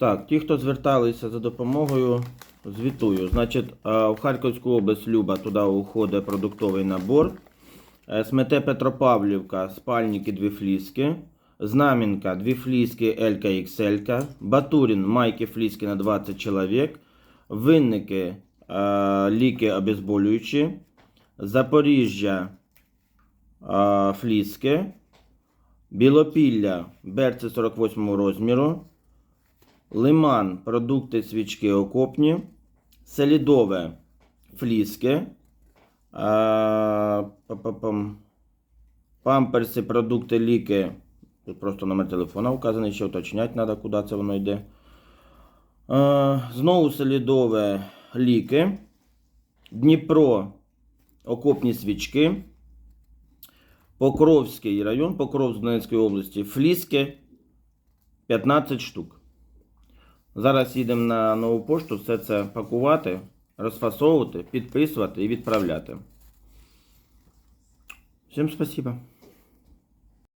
Так, ті, хто зверталися за допомогою, звітую. Значить, е, в Харківську область Люба туди уходить продуктовий набор. Е, Смете Петропавлівка, спальники дві фліски. Знам'янка, дві фліски Елька XL. Батурин, майки фліски на 20 чоловік. Винники, е, ліки обезболюючі. Запоріжжя, е, фліски. Білопілля, берці 48 розміру. Лиман, продукти, свічки окопні. Селідове, фліски. Памперси, продукти, ліки. Тут просто номер телефона указаний, ще уточняти треба, куди це воно йде. Знову селідове ліки. Дніпро, окопні свічки. Покровський район, Покровськ Донецької області, фліски 15 штук. Зараз їдемо на нову пошту, все це пакувати, розфасовувати, підписувати і відправляти. Всім спасибо.